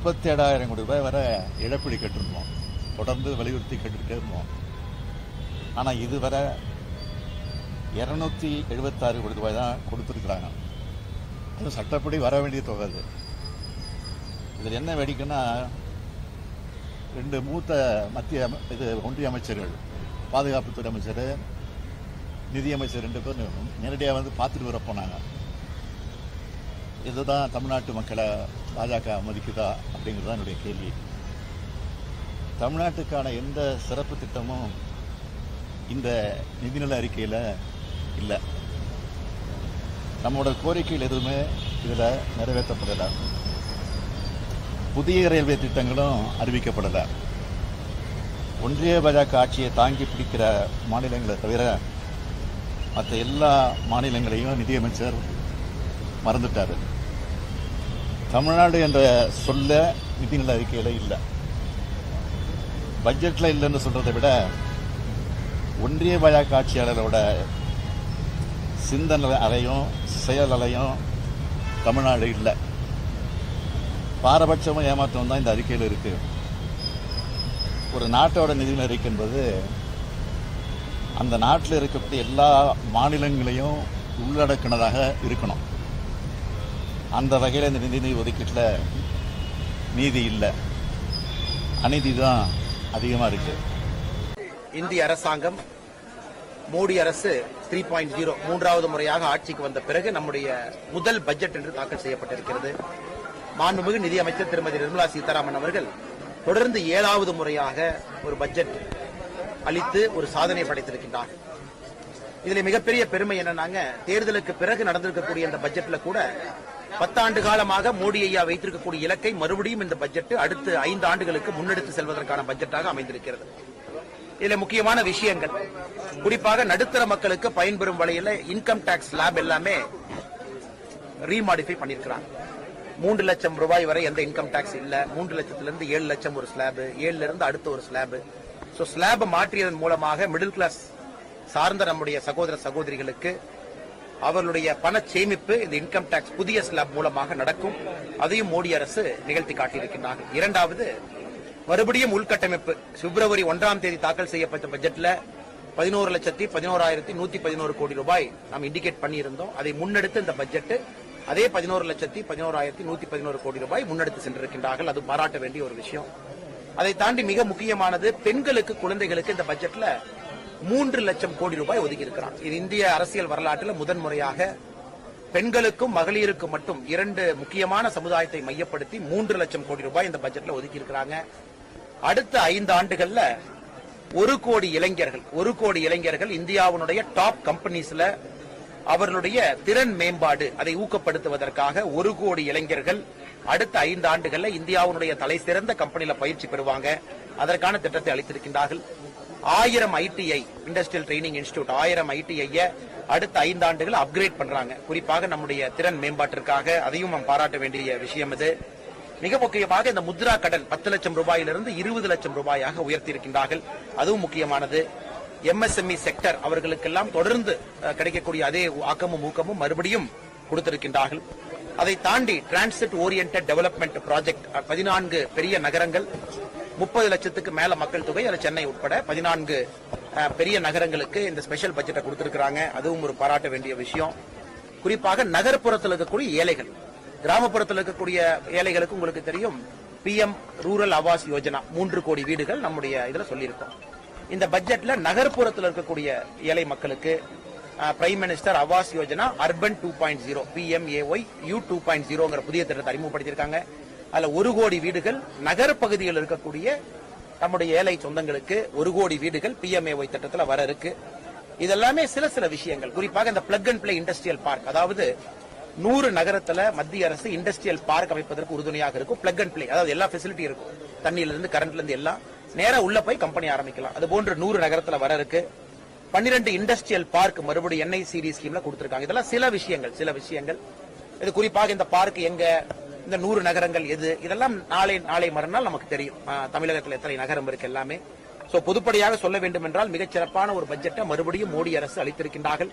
முப்பத்தி ஏழாயிரம் கோடி ரூபாய் வரை இழப்பீடு கேட்டிருந்தோம். தொடர்ந்து வலியுறுத்தி கேட்டுக்கிட்டே இருந்தோம் ஆனால் இதுவரை இரநூத்தி எழுபத்தாறு கோடி ரூபாய் தான் கொடுத்துருக்குறாங்க. அது சட்டப்படி வர வேண்டிய தொகை அது. இதில் என்ன வேடிக்கைன்னா ரெண்டு மூத்த மத்திய இது ஒன்றிய அமைச்சர்கள் பாதுகாப்புத்துறை அமைச்சர் நிதியமைச்சர் ரெண்டு பேரும் நேரடியாக வந்து பார்த்துட்டு வர போனாங்க. இதுதான் தமிழ்நாட்டு மக்களை பாஜக மதிக்குதா அப்படிங்கிறது தான் என்னுடைய கேள்வி. தமிழ்நாட்டுக்கான எந்த சிறப்பு திட்டமும் இந்த நிதிநிலை அறிக்கையில் இல்லை. நம்மளோட கோரிக்கைகள் எதுவுமே இதில் நிறைவேற்றப்படலை. புதிய ரயில்வே திட்டங்களும் அறிவிக்கப்படலை. ஒன்றிய பாஜக ஆட்சியை தாங்கி பிடிக்கிற மாநிலங்களை தவிர மற்ற எல்லா மாநிலங்களையும் நிதியமைச்சர் மறந்துட்டார். தமிழ்நாடு என்ற சொல்ல நிதிநிலை அறிக்கையில் இல்லை. பட்ஜெட்டில் இல்லைன்னு சொல்கிறத விட ஒன்றிய பாஜக ஆட்சியாளரோட சிந்தனை அலையும் செயல் அலையும் தமிழ்நாடு இல்லை. பாரபட்சமும் ஏமாற்றம் தான் இந்த அறிக்கையில் இருக்குது ஒரு நாட்டோட நிதிநிலை அறிக்கை என்பது அந்த நாட்டில் இருக்கக்கூடிய எல்லா மாநிலங்களையும் உள்ளடக்கினதாக இருக்கணும். அந்த வகையில் இந்த நிதி ஒதுக்கீட்டில் நீதி இல்லை. அநீதி தான் அதிகமாக இருக்கு. இந்திய அரசாங்கம் மோடி அரசு த்ரீ பாயிண்ட் ஜீரோ மூன்றாவது முறையாக ஆட்சிக்கு வந்த பிறகு நம்முடைய முதல் பட்ஜெட் என்று தாக்கல் செய்யப்பட்டிருக்கிறது. மாண்புமிகு நிதியமைச்சர் திருமதி நிர்மலா சீதாராமன் அவர்கள் தொடர்ந்து ஏழாவது முறையாக ஒரு பட்ஜெட் அளித்து ஒரு சாதனை படைத்திருக்கின்றார். இதில் மிகப்பெரிய பெருமை என்னன்னாங்க தேர்தலுக்கு பிறகு நடந்திருக்கக்கூடிய இந்த பட்ஜெட்ல கூட பத்தாண்டு காலமாக மோடி ஐயா வைத்திருக்கக்கூடிய இலக்கை மறுபடியும் இந்த பட்ஜெட் அடுத்த ஐந்து ஆண்டுகளுக்கு முன்னெடுத்து செல்வதற்கான பட்ஜெட்டாக அமைந்திருக்கிறது. இதுல முக்கியமான விஷயங்கள். குறிப்பாக நடுத்தர மக்களுக்கு பயன்பெறும் வழியில் இன்கம் டாக்ஸ் ஸ்லாப் எல்லாமே ரீமாடிஃபை பண்ணிருக்கிறாங்க. மூன்று லட்சம் ரூபாய் வரை எந்த இன்கம் டாக்ஸ் இல்ல. மூன்று லட்சத்துல இருந்து ஏழு லட்சம் ஒரு ஸ்லாப் ஏழுல இருந்து அடுத்த ஒரு ஸ்லாப் ஸோ ஸ்லாப் மாற்றியதன் மூலமாக மிடில் கிளாஸ் சார்ந்த நம்முடைய சகோதர சகோதரிகளுக்கு அவர்களுடைய பண சேமிப்பு இந்த இன்கம் டாக்ஸ் புதிய ஸ்லாப் மூலமாக நடக்கும். அதையும் மோடி அரசு நிகழ்த்தி காட்டியிருக்கின்றார்கள் இரண்டாவது மறுபடியும் உள்கட்டமைப்பு. பிப்ரவரி ஒன்றாம் தேதி தாக்கல் செய்யப்பட்ட பட்ஜெட்ல பதினோரு லட்சத்தி பதினோராயிரத்தி நூத்தி பதினோரு கோடி ரூபாய் நாம் இண்டிகேட் பண்ணியிருந்தோம். அதை முன்னெடுத்து இந்த பட்ஜெட் அதே பதினோரு லட்சத்தி பதினோராயிரத்தி நூத்தி பதினோரு கோடி ரூபாய் முன்னெடுத்து சென்றிருக்கின்றார்கள். அது பாராட்ட வேண்டிய ஒரு விஷயம். அதை தாண்டி மிக முக்கியமானது பெண்களுக்கு குழந்தைகளுக்கு இந்த பட்ஜெட்ல மூன்று லட்சம் கோடி ரூபாய் ஒதுக்கி இருக்கிறான் இது இந்திய அரசியல் வரலாற்றில் முதன்முறையாக பெண்களுக்கும் மகளிருக்கும் மட்டும் இரண்டு முக்கியமான சமுதாயத்தை மையப்படுத்தி மூன்று லட்சம் கோடி ரூபாய் இந்த பட்ஜெட்ல ஒதுக்கி இருக்கிறாங்க அடுத்த ஐந்து ஆண்டுகள்ல ஒரு கோடி இளைஞர்கள் ஒரு கோடி இளைஞர்கள் இந்தியாவினுடைய டாப் கம்பெனிஸ்ல அவர்களுடைய திறன் மேம்பாடு அதை ஊக்கப்படுத்துவதற்காக ஒரு கோடி இளைஞர்கள் அடுத்த ஐந்து ஆண்டுகள்ல இந்தியாவினுடைய தலை சிறந்த கம்பெனியில பயிற்சி பெறுவாங்க. அதற்கான திட்டத்தை அளித்திருக்கின்றார்கள். ஆயிரம் ஐடிஐ இண்டஸ்ட்ரியல் ட்ரைனிங் இன்ஸ்டியூட் ஆயிரம் ஐடிஐ அடுத்த ஐந்து ஆண்டுகள் அப்கிரேட் பண்றாங்க. குறிப்பாக நம்முடைய திறன் மேம்பாட்டிற்காக அதையும் நாம் பாராட்ட வேண்டிய விஷயம் இது. மிக முக்கியமாக இந்த முத்ரா கடன் பத்து லட்சம் ரூபாயிலிருந்து இருபது லட்சம் ரூபாயாக உயர்த்தி இருக்கின்றார்கள் அதுவும் முக்கியமானது. எம்எஸ்எம்இ செக்டர் அவர்களுக்கெல்லாம் தொடர்ந்து கிடைக்கக்கூடிய அதே ஆக்கமும் ஊக்கமும் மறுபடியும் கொடுத்திருக்கின்றார்கள். அதை தாண்டி டிரான்சிட் ஓரியன்ட் டெவலப்மெண்ட் ப்ராஜெக்ட் பதினான்கு பெரிய நகரங்கள் முப்பது லட்சத்துக்கு மேல மக்கள் தொகை அதுல சென்னை உட்பட பதினான்கு பெரிய நகரங்களுக்கு இந்த ஸ்பெஷல் பட்ஜெட்டை கொடுத்திருக்கிறாங்க. அதுவும் ஒரு பாராட்ட வேண்டிய விஷயம். குறிப்பாக நகர்ப்புறத்தில் இருக்கக்கூடிய ஏழைகள். கிராமப்புறத்தில் இருக்கக்கூடிய ஏழைகளுக்கு உங்களுக்கு தெரியும் பிஎம் ரூரல் ஆவாஸ் யோஜனா மூன்று கோடி வீடுகள் நம்முடைய இதுல சொல்லியிருக்கோம். இந்த பட்ஜெட்ல நகர்ப்புறத்தில் இருக்கக்கூடிய ஏழை மக்களுக்கு prime minister Awas Yojana urban two point zero PMAY U two point ஜீரோங்கிற புதிய திட்டத்தை அறிமுகப்படுத்தியிருக்காங்க. அதில் ஒரு கோடி வீடுகள் நகர பகுதியில் இருக்கக்கூடிய நம்முடைய ஏழை சொந்தங்களுக்கு ஒரு கோடி வீடுகள் பிஎம்ஏஒய் திட்டத்தில் வர இருக்கு. இதெல்லாமே சில சில விஷயங்கள். குறிப்பாக இந்த plug and play industrial park அதாவது நூறு நகரத்துல மத்திய அரசு இண்டஸ்ட்ரியல் பார்க் அமைப்பதற்கு உறுதுணையாக இருக்கும். பிளக் அண்ட் பிளே அதாவது எல்லா ஃபெசிலிட்டி இருக்கும். தண்ணியில இருந்து கரண்ட்ல இருந்து எல்லாம். நேரா உள்ள போய் கம்பெனி ஆரம்பிக்கலாம். அது போன்று நூறு நகரத்துல வர இருக்கு. பன்னிரெண்டு இண்டஸ்ட்ரியல் பார்க் மறுபடியும் என்ஐசிடி ஸ்கீம்ல கொடுத்திருக்காங்க. இதெல்லாம் சில விஷயங்கள் சில விஷயங்கள். இது குறிப்பாக இந்த பார்க் எங்க இந்த நூறு நகரங்கள் எது? இதெல்லாம் நாளை நாளை மறுநாள் நமக்கு தெரியும். தமிழகத்தில் எத்தனை நகரம் இருக்கு எல்லாமே. ஸோ பொதுப்படையாக சொல்ல வேண்டும் என்றால் மிகச் சிறப்பான ஒரு பட்ஜெட்டை மறுபடியும் மோடி அரசு அளித்திருக்கின்றார்கள்.